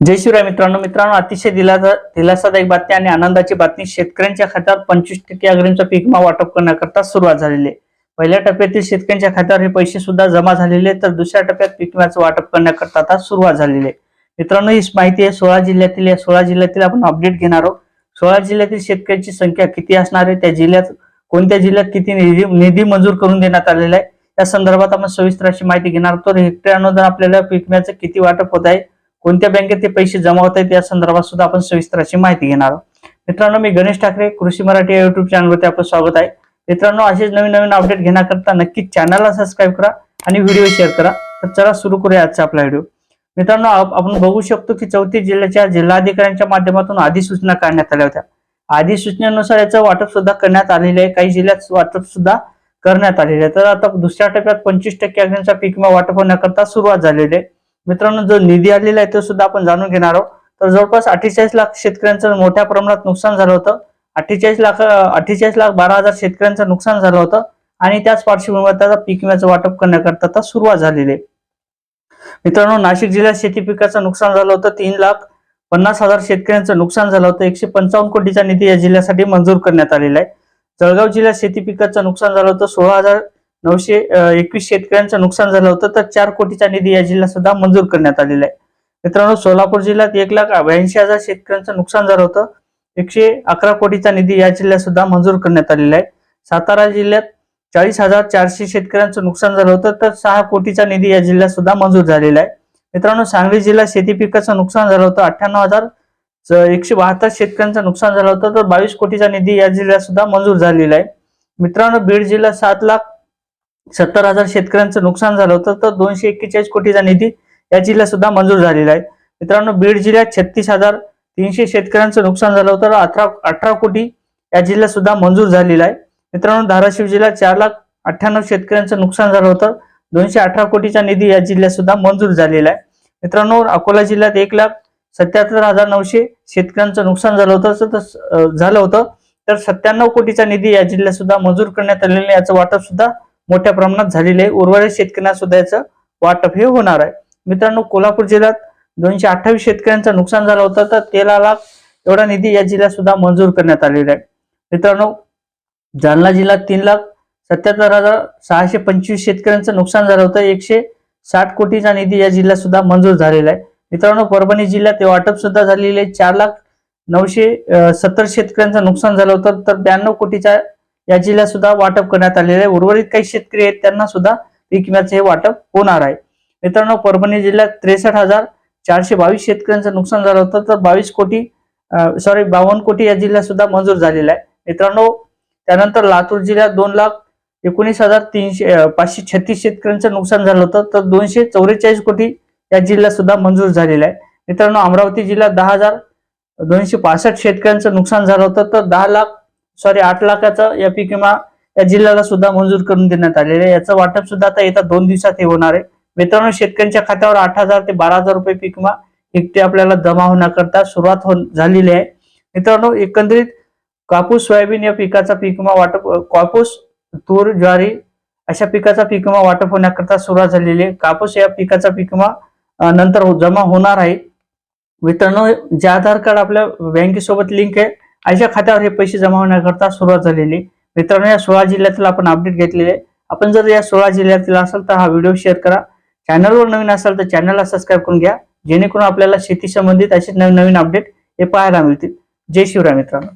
जय शिवराय मित्रांनो मित्रांनो अतिशय दिलासा दिलासादायक बातमी आणि आनंदाची बातमी. शेतकऱ्यांच्या खात्यावर पंचवीस टक्के अग्रिमचा पीक विमा वाटप करण्याकरता सुरुवात झालेली आहे. पहिल्या टप्प्यातील शेतकऱ्यांच्या खात्यावर हे पैसे सुद्धा जमा झालेले तर दुसऱ्या टप्प्यात पीक विम्याचं वाटप करण्याकरता आता सुरुवात झालेली आहे. मित्रांनो ही माहिती आहे. सोळा जिल्ह्यातील या सोळा जिल्ह्यातील आपण अपडेट घेणार आहोत. सोळा जिल्ह्यातील शेतकऱ्यांची संख्या किती असणार आहे? त्या जिल्ह्यात कोणत्या जिल्ह्यात किती निधी निधी मंजूर करून देण्यात आलेला आहे? त्या संदर्भात आपण सविस्तर अशी माहिती घेणार आहोत. तर हेक्टर अनुदान आपल्याला पीक विम्याचं किती वाटप होत आहे? कोणत्या बँकेत ते पैसे जमा होत आहेत या संदर्भात सुद्धा आपण सविस्तर अशी माहिती घेणार आहोत. मित्रांनो मी गणेश ठाकरे कृषी मराठी या युट्यूब चॅनलवरती आपलं स्वागत आहे. मित्रांनो असेच नवीन नवीन अपडेट घेण्याकरता नक्कीच चॅनलला सबस्क्राईब करा आणि व्हिडिओ शेअर करा. तर चला सुरू करूया आजचा आपला व्हिडिओ मित्रांनो आपण बघू शकतो की चौथी जिल्ह्याच्या जिल्हाधिकाऱ्यांच्या माध्यमातून अधिसूचना काढण्यात आल्या होत्या. अधिसूचनेनुसार याचं वाटप सुद्धा करण्यात आलेलं आहे. काही जिल्ह्यात वाटप सुद्धा करण्यात आलेलं आहे. तर आता दुसऱ्या टप्प्यात पंचवीस टक्के अग्निचा पीक विमा वाटप होण्याकरता सुरुवात झालेली आहे. मित्रांनो जो निधी आलेला आहे तो सुद्धा आपण जाणून घेणार आहोत. तर जवळपास अठ्ठेचाळीस लाख शेतकऱ्यांचं मोठ्या प्रमाणात नुकसान झालं होतं. अठ्ठेचाळीस लाख अठ्ठेचाळीस लाख बारा हजार शेतकऱ्यांचं नुकसान झालं होतं आणि त्याच पार्श्वभूमीवर त्याचा पीक विम्याचं वाटप करण्याकरता आता सुरुवात झालेली आहे. मित्रांनो नाशिक जिल्ह्यात शेती पिकाचं नुकसान झालं होतं. तीन लाख पन्नास हजार शेतकऱ्यांचं नुकसान झालं होतं. एकशे पंचावन्न कोटीचा निधी या जिल्ह्यासाठी मंजूर करण्यात आलेला आहे. जळगाव जिल्ह्यात शेती पिकाचं नुकसान झालं होतं. सोळा हजार नऊशे एकवीस शेतकऱ्यांचं नुकसान झालं होतं तर चार कोटीचा निधी या जिल्ह्यात सुद्धा मंजूर करण्यात आलेला आहे. मित्रांनो सोलापूर जिल्ह्यात एक लाख ब्याऐंशी हजार शेतकऱ्यांचं नुकसान झालं होतं. एकशे अकरा कोटीचा निधी या जिल्ह्यात सुद्धा मंजूर करण्यात आलेला आहे. सातारा जिल्ह्यात चाळीस हजार चारशे शेतकऱ्यांचं नुकसान झालं होतं तर सहा कोटीचा निधी या जिल्ह्यात सुद्धा मंजूर झालेला आहे. मित्रांनो सांगली जिल्ह्यात शेती पिकाचं नुकसान झालं होतं अठ्ठ्याण्णव हजार एकशे बहात्तर शेतकऱ्यांचं नुकसान झालं होतं तर बावीस कोटीचा निधी या जिल्ह्यात सुद्धा मंजूर झालेला आहे. मित्रांनो बीड जिल्ह्यात सात लाख सत्तर हजार शेतकऱ्यांचं नुकसान झालं होतं तर दोनशे एक्केचाळीस कोटीचा निधी या जिल्ह्यात सुद्धा मंजूर झालेला आहे मित्रांनो बीड जिल्ह्यात छत्तीस हजार तीनशे शेतकऱ्यांचं नुकसान झालं होतं अठरा अठरा कोटी या जिल्ह्यात सुद्धा मंजूर झालेला आहे मित्रांनो धाराशिव जिल्ह्यात चार लाख अठ्ठ्याण्णव शेतकऱ्यांचं नुकसान झालं होतं दोनशे अठरा कोटीचा निधी या जिल्ह्यात सुद्धा मंजूर झालेला आहे मित्रांनो अकोला जिल्ह्यात एक लाख सत्याहत्तर हजार नऊशे शेतकऱ्यांचं नुकसान झालं होतं झालं होतं तर सत्त्याण्णव कोटीचा निधी या जिल्ह्यात सुद्धा मंजूर करण्यात आलेला आहे. याचं वाटप सुद्धा मोठ्या प्रमाणात झालेले आहे उर्वरित शेतकऱ्यांना सुद्धा याचं वाटप हे होणार आहे. मित्रांनो कोल्हापूर जिल्ह्यात दोनशे अठ्ठावीस शेतकऱ्यांचं नुकसान झालं होतं तर तेरा लाख एवढा निधी या जिल्ह्यात सुद्धा मंजूर करण्यात आलेला आहे. मित्रांनो जालना जिल्ह्यात तीन लाख सत्याहत्तर हजार सहाशे पंचवीस शेतकऱ्यांचं नुकसान झालं होतं. एकशे साठ कोटीचा निधी या जिल्ह्यात सुद्धा मंजूर झालेला आहे. मित्रांनो परभणी जिल्ह्यात ते वाटप सुद्धा झालेले आहे. चार लाख नऊशे सत्तर शेतकऱ्यांचं नुकसान झालं होतं तर ब्याण्णव कोटीचा या जिल्ह्यात सुद्धा वाटप करण्यात आलेलं आहे. उर्वरित काही शेतकरी आहेत त्यांना सुद्धा पीक विम्याचे हे वाटप होणार आहे. मित्रांनो परभणी जिल्ह्यात त्रेसष्ट हजार चारशे बावीस शेतकऱ्यांचं नुकसान झालं होतं. तर बावीस कोटी सॉरी बावन्न कोटी या जिल्ह्यात सुद्धा मंजूर झालेला आहे. मित्रांनो त्यानंतर लातूर जिल्ह्यात दोन लाख एकोणीस हजार तीनशे पाचशे छत्तीस शेतकऱ्यांचं नुकसान झालं होतं. तर दोनशे चौवेचाळीस कोटी या जिल्ह्यात सुद्धा मंजूर झालेला आहे. मित्रांनो अमरावती जिल्ह्यात दहा हजार दोनशे पासष्ट शेतकऱ्यांचं नुकसान झालं होतं. तर दहा लाख सॉरी आठ लाखाचा या पीक विमा या जिल्ह्याला सुद्धा मंजूर करून देण्यात आलेलं आहे. याचं वाटप सुद्धा आता येत्या दोन दिवसात हे होणार आहे. मित्रांनो शेतकऱ्यांच्या खात्यावर आठ हजार ते बारा हजार रुपये पीक विमा हेक्टे आपल्याला जमा होण्याकरता सुरुवात हो झालेली आहे. मित्रांनो एकंदरीत कापूस सोयाबीन या पिकाचा पीक विमा वाटप कापूस तूर ज्वारी अशा पिकाचा पीक विमा वाटप होण्याकरता सुरुवात झालेली आहे. कापूस या पिकाचा पीक विमा नंतर जमा होणार आहे. मित्रांनो जे आधार कार्ड आपल्या बँकेसोबत लिंक आहे अशा खात्यावर हे पैसे जमा होण्याकरता सुरुवात झालेली मित्रांनो या सोळा जिल्ह्यातील आपण अपडेट घेतलेले आपण जर या सोळा जिल्ह्यातील असाल तर हा व्हिडिओ शेअर करा. चॅनलवर नवीन असाल तर चॅनलला सबस्क्राईब करून घ्या. जेणेकरून आपल्याला शेती संबंधित असे नवीन नवीन अपडेट हे पाहायला मिळतील. जय शिवराय मित्रांनो.